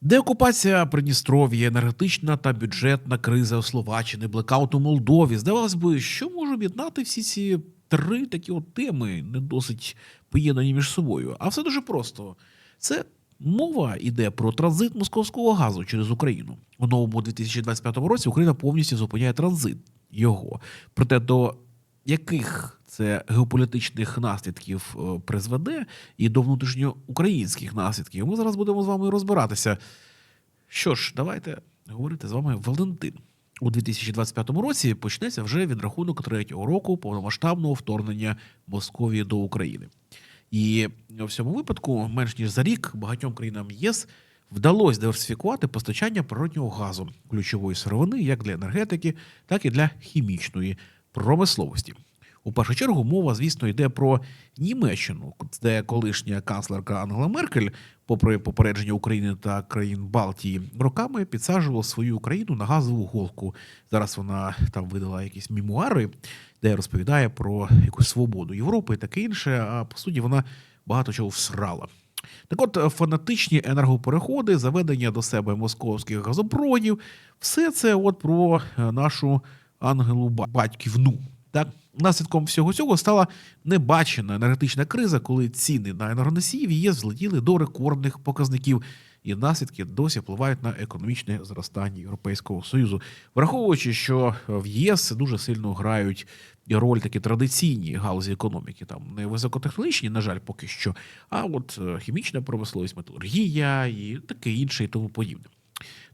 Деокупація Придністров'я, енергетична та бюджетна криза у Словаччині, блекаут у Молдові. Здавалось би, що може об'єднати всі ці три такі от теми, не досить поєднані між собою. А все дуже просто. Це мова йде про транзит московського газу через Україну. У новому 2025 році Україна повністю зупиняє транзит його. Проте до яких це геополітичних наслідків е, призведе і до внутрішньоукраїнських наслідків, ми зараз будемо з вами розбиратися. Що ж, давайте говорити з вами Валентин. У 2025 році почнеться вже відрахунок третього року повномасштабного вторгнення Московії до України. І в цьому випадку, менш ніж за рік, багатьом країнам ЄС вдалося диверсифікувати постачання природнього газу, ключової сировини як для енергетики, так і для хімічної промисловості. У першу чергу мова, звісно, йде про Німеччину, де колишня канцлерка Ангела Меркель, попри попередження України та країн Балтії, роками підсаджувала свою країну на газову голку. Зараз вона там видала якісь мемуари, де розповідає про якусь свободу Європи і таке інше. А по суті, вона багато чого всрала. Так от, фанатичні енергопереходи, заведення до себе московських газопроводів, все це от про е, нашу Ангелу батьківну. Так, наслідком всього цього стала небачена енергетична криза, коли ціни на енергоносії в ЄС злетіли до рекордних показників, і наслідки досі впливають на економічне зростання Європейського союзу, враховуючи, що в ЄС дуже сильно грають роль такі традиційні галузі економіки, там не високотехнологічні, на жаль, поки що, а от е, хімічна промисловість, металургія і таке інше, і тому подібне.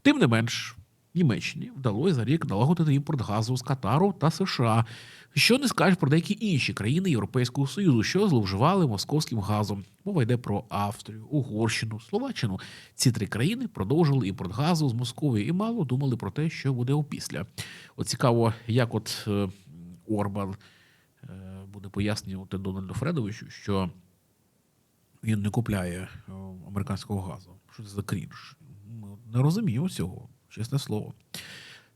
Тим не менш, Німеччині вдалося за рік налагодити імпорт газу з Катару та США. Що не скажеш про деякі інші країни Європейського Союзу, що зловживали московським газом. Мова йде про Австрію, Угорщину, Словаччину. Ці три країни продовжували імпорт газу з Московії і мало думали про те, що буде опісля. От цікаво, як от е, Орбан е, буде пояснювати Дональду Фредовичу, що він не купляє е, американського газу. Що це за крінж? Ми не розуміємо цього, чесне слово.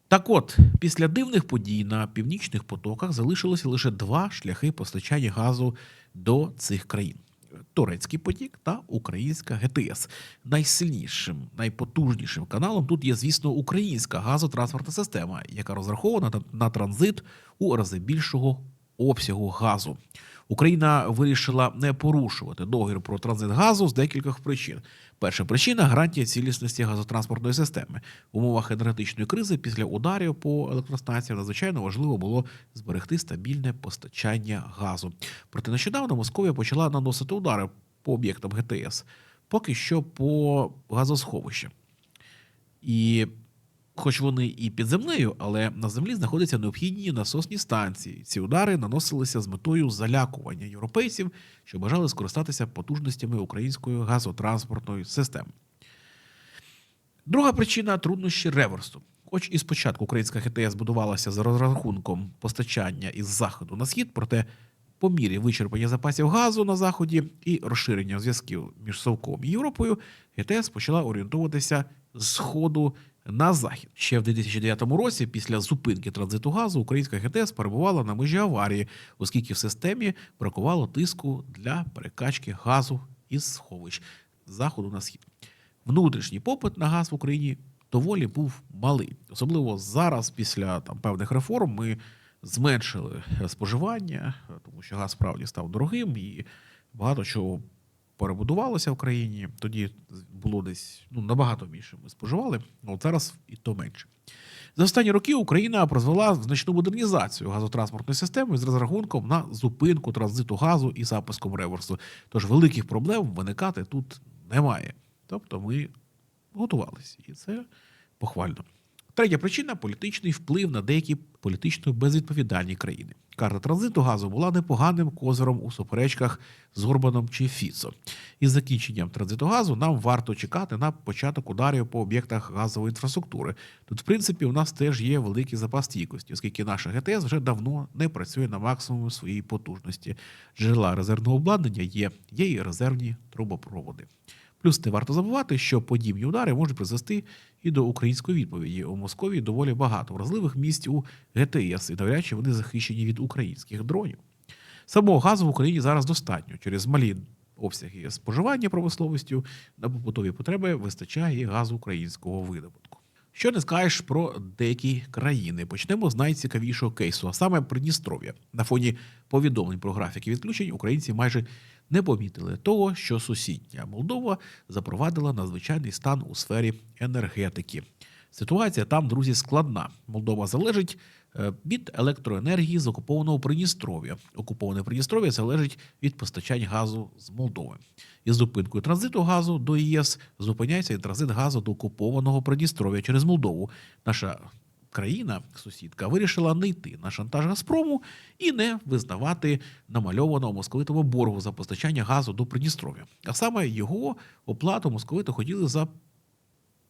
Так от, після дивних подій на північних потоках залишилося лише два шляхи постачання газу до цих країн: турецький потік та українська ГТС. Найсильнішим, найпотужнішим каналом тут є, звісно, українська газотранспортна система, яка розрахована на- транзит у рази більшого обсягу газу. Україна вирішила не порушувати договір про транзит газу з декількох причин. Перша причина гарантія цілісності газотранспортної системи. В умовах енергетичної кризи після ударів по електростанціям надзвичайно важливо було зберегти стабільне постачання газу. Проте нещодавно Московія почала наносити удари по об'єктам ГТС, поки що по газосховищам. І хоч вони і під землею, але на землі знаходяться необхідні насосні станції. Ці удари наносилися з метою залякування європейців, що бажали скористатися потужностями української газотранспортної системи. Друга причина труднощі реверсу. Хоч і спочатку українська ГТС будувалася за розрахунком постачання із заходу на схід, проте по мірі вичерпання запасів газу на заході і розширення зв'язків між Совком і Європою, ГТС почала орієнтуватися з сходу на захід. Ще в 2009 році, після зупинки транзиту газу, українська ГТС перебувала на межі аварії, оскільки в системі бракувало тиску для перекачки газу із сховищ з заходу на схід. Внутрішній попит на газ в Україні доволі був малий. Особливо зараз, після там певних реформ, ми зменшили споживання, тому що газ справді став дорогим і багато чого перебудувалося в країні. Тоді було десь ну, набагато більше ми споживали, а от зараз і то менше. За останні роки Україна призвела значну модернізацію газотранспортної системи з розрахунком на зупинку транзиту газу і запуском реверсу. Тож великих проблем виникати тут немає. Тобто ми готувалися, і це похвально. Третя причина політичний вплив на деякі політично безвідповідальні країни. Карта транзиту газу була непоганим козиром у суперечках з Орбаном чи Фіцо. Із закінченням транзиту газу нам варто чекати на початок ударів по об'єктах газової інфраструктури. Тут, в принципі, у нас теж є великий запас стійкості, оскільки наша ГТС вже давно не працює на максимумі своєї потужності. Джерела резервного обладнання є, є і резервні трубопроводи. Плюс не варто забувати, що подібні удари можуть призвести і до української відповіді. У Московії доволі багато вразливих місць у ГТС, і навряд чи вони захищені від українських дронів. Самого газу в Україні зараз достатньо через малі обсяги споживання промисловістю на побутові потреби вистачає газу українського видобутку. Що не скажеш про деякі країни? Почнемо з найцікавішого кейсу, а саме Придністров'я. На фоні повідомлень про графіки відключень українці майже не помітили того, що сусідня Молдова запровадила надзвичайний стан у сфері енергетики. Ситуація там, друзі, складна. Молдова залежить від електроенергії з окупованого Придністров'я. Окуповане Придністров'я залежить від постачань газу з Молдови. Із зупинкою транзиту газу до ЄС зупиняється і транзит газу до окупованого Придністров'я через Молдову. Наша країна, сусідка, вирішила не йти на шантаж Газпрому і не визнавати намальованого московитому боргу за постачання газу до Придністров'я. А саме його оплату московити хотіли за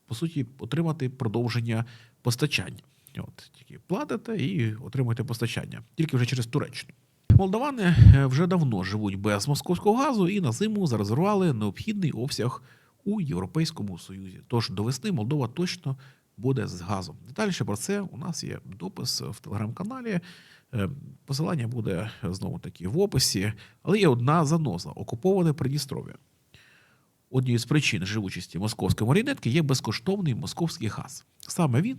по суті, отримати продовження постачання. От тільки платите і отримуєте постачання, тільки вже через Туреччину. Молдавани е, вже давно живуть без московського газу і на зиму зарезервували необхідний обсяг у Європейському Союзі. Тож до весни Молдова точно буде з газом. Детальніше про це у нас є допис в телеграм-каналі. Е, Посилання буде знову таки в описі, але є одна заноза окуповане Придністров'я. Однією з причин живучості московської маріонетки є безкоштовний московський газ. Саме він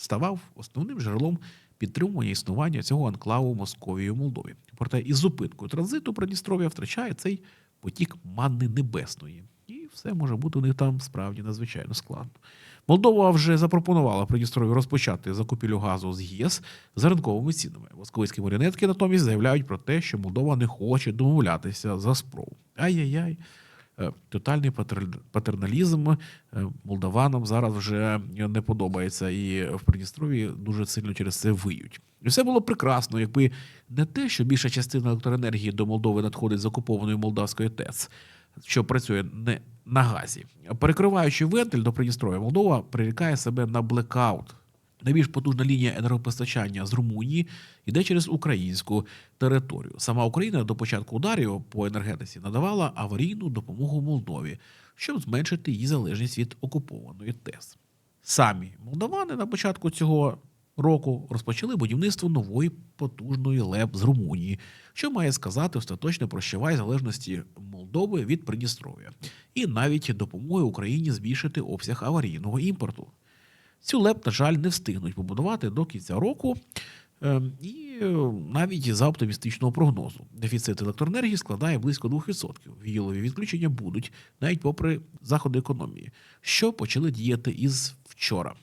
ставав основним джерелом підтримування існування цього анклаву Московії у Молдові. Проте із зупинкою транзиту Придністров'я втрачає цей потік манни небесної. І все може бути у них там справді надзвичайно складно. Молдова вже запропонувала Придністров'ю розпочати закупівлю газу з ЄС за ринковими цінами. Московські маріонетки натомість заявляють про те, що Молдова не хоче домовлятися за спрову. Ай-яй-яй. Е, Тотальний патер- патерналізм е, молдаванам зараз вже не подобається, і в Придністров'ї дуже сильно через це виють. І все було прекрасно, якби не те, що більша частина електроенергії до Молдови надходить з окупованої молдавської ТЕЦ, що працює не на газі. Перекриваючи вентиль до Придністров'я, Молдова прирікає себе на блекаут. Найбільш потужна лінія енергопостачання з Румунії йде через українську територію. Сама Україна до початку ударів по енергетиці надавала аварійну допомогу Молдові, щоб зменшити її залежність від окупованої ТЕС. Самі молдавани на початку цього року розпочали будівництво нової потужної ЛЕП з Румунії, що має сказати остаточне прощавай залежності Молдови від Придністров'я, і навіть допомоги Україні збільшити обсяг аварійного імпорту. Цю ЛЕП, на жаль, не встигнуть побудувати до кінця року. Ем, І е, навіть за оптимістичного прогнозу. Дефіцит електроенергії складає близько 2%. Віялові відключення будуть навіть попри заходи економії, що почали діяти із вчора.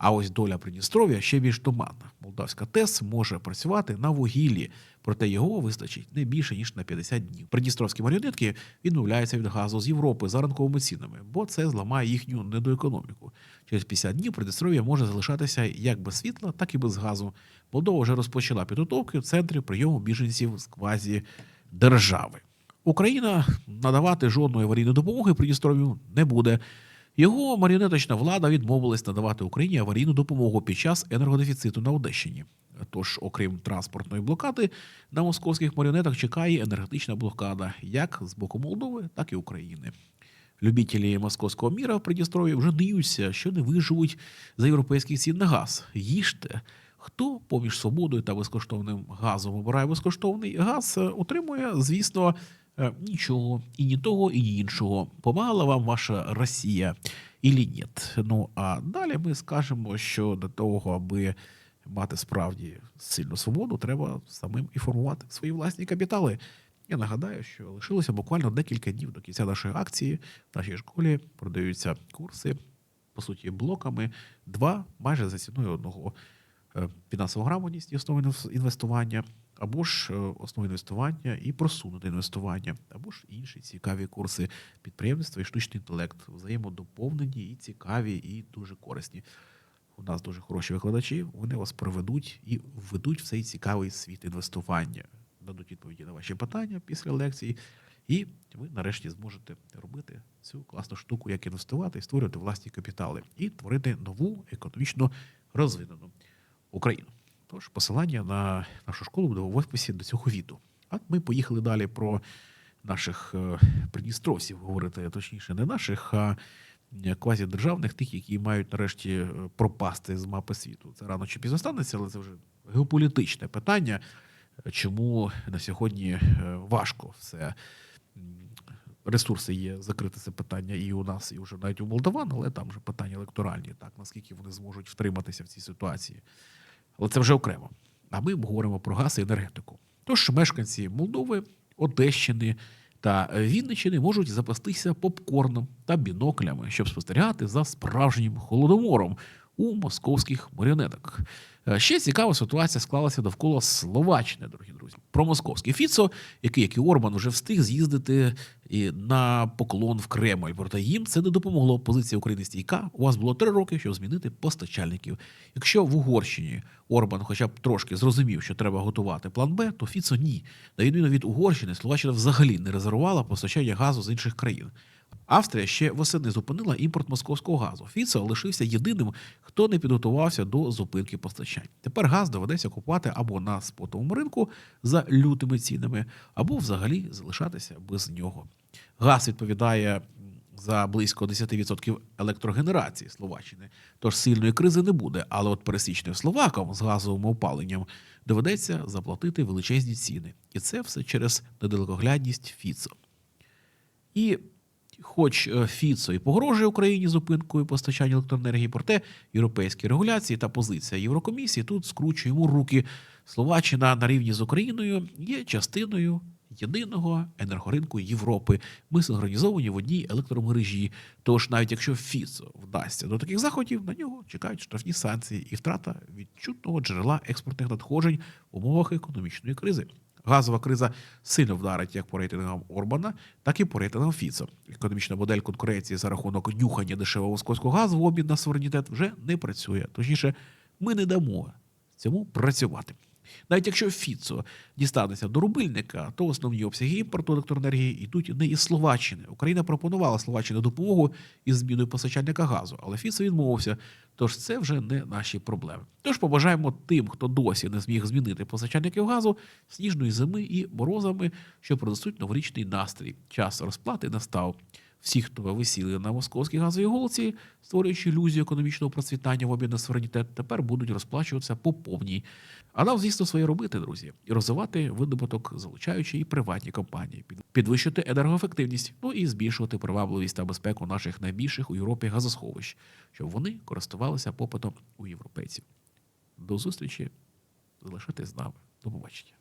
А ось доля Придністров'я ще більш туманна. Молдавська ТЕС може працювати на вугіллі, проте його вистачить не більше ніж на 50 днів. Придністровські маріонетки відмовляються від газу з Європи за ранковими цінами, бо це зламає їхню недоекономіку. Через 50 днів Придністров'я може залишатися як без світла, так і без газу. Молдова вже розпочала підготовки центрів прийому біженців з квазі держави. Україна надавати жодної аварійної допомоги Придністров'ю не буде. Його маріонеточна влада відмовилась надавати Україні аварійну допомогу під час енергодефіциту на Одещині. Тож, окрім транспортної блокади, на московських маріонетах чекає енергетична блокада як з боку Молдови, так і України. Любітелі московського міра в Придністров'ї вже ниються, що не виживуть за європейських цін на газ. Їжте. Хто поміж свободою та безкоштовним газом обирає безкоштовний газ, е, отримує, звісно, нічого і ні того, і ні іншого. Помагала вам ваша Росія ілі ні. Ну а далі ми скажемо, що для того, аби мати справді сильну свободу, треба самим і формувати свої власні капітали. Я нагадаю, що лишилося буквально декілька днів до кінця нашої акції. В нашій школі продаються курси, по суті, блоками, два майже за ціною одного. Е, Фінансова грамотність і основи інвестування, або ж е, основи інвестування і просунуте інвестування, або ж інші цікаві курси підприємництва і штучний інтелект, взаємодоповнені і цікаві, і дуже корисні. У нас дуже хороші викладачі, вони вас проведуть і введуть в цей цікавий світ інвестування, дадуть відповіді на ваші питання після лекцій, і ви нарешті зможете робити цю класну штуку, як інвестувати створювати власні капітали, і творити нову економічно розвинену Україну. Тож посилання на нашу школу буде в описі до цього відео. А ми поїхали далі про наших е, придністровців говорити, точніше, не наших, а е, квазідержавних, тих, які мають нарешті е, пропасти з мапи світу. Це рано чи пізно станеться, але це вже геополітичне питання, чому на сьогодні важко все ресурси є закрити це питання і у нас, і вже навіть у молдаван, але там вже питання електоральні, так наскільки вони зможуть втриматися в цій ситуації. Але це вже окремо. А ми говоримо про газ і енергетику. Тож мешканці Молдови, Одещини та Вінниччини можуть запастися попкорном та біноклями, щоб спостерігати за справжнім холодомором у московських маріонеток. Е, Ще цікава ситуація склалася довкола Словаччини, дорогі друзі. Про московський Фіцо, який, як і Орбан, уже встиг з'їздити на поклон в Кремль. Проте їм це не допомогло. Позиція України стійка. У вас було три роки, щоб змінити постачальників. Якщо в Угорщині Орбан, хоча б трошки зрозумів, що треба готувати план Б, то Фіцо ні. На відміну від Угорщини, Словаччина взагалі не резервувала постачання газу з інших країн. Австрія ще восени зупинила імпорт московського газу. Фіцо лишився єдиним, хто не підготувався до зупинки постачань. Тепер газ доведеться купувати або на спотовому ринку за лютими цінами, або взагалі залишатися без нього. Газ відповідає за близько 10% електрогенерації Словаччини. Тож сильної кризи не буде. Але от пересічним словакам з газовим опаленням доведеться заплатити величезні ціни. І це все через недалекоглядність Фіцо. І хоч е, Фіцо і погрожує Україні зупинкою постачання електроенергії, проте європейські регуляції та позиція Єврокомісії тут скручуємо руки. Словаччина на рівні з Україною є частиною єдиного енергоринку Європи. Ми синхронізовані в одній електромережі. Тож, навіть якщо Фіцо вдасться до таких заходів, на нього чекають штрафні санкції і втрата відчутного джерела експортних надходжень в умовах економічної кризи. Газова криза сильно вдарить як по рейтингам Орбана, так і по рейтингам Фіца. Економічна модель конкуренції за рахунок нюхання дешевого московського газу в обмін на суверенітет вже не працює. Точніше, ми не дамо цьому працювати. Навіть якщо Фіцо дістанеться до рубильника, то основні обсяги імпорту електроенергії йдуть не із Словаччини. Україна пропонувала Словаччині допомогу із зміною постачальника газу, але Фіцо відмовився. Тож це вже не наші проблеми. Тож побажаємо тим, хто досі не зміг змінити постачальників газу, сніжної зими і морозами, що принесуть новорічний настрій. Час розплати настав. Всі, хто висіли на московській газовій голці, створюючи ілюзію економічного процвітання в обмін на суверенітет, тепер будуть розплачуватися по повній. А нам, звісно, своє робити, друзі, і розвивати видобуток, залучаючи і приватні компанії, підвищити енергоефективність, ну і збільшувати привабливість та безпеку наших найбільших у Європі газосховищ, щоб вони користувалися попитом у європейців. До зустрічі, залишайтесь з нами. До побачення.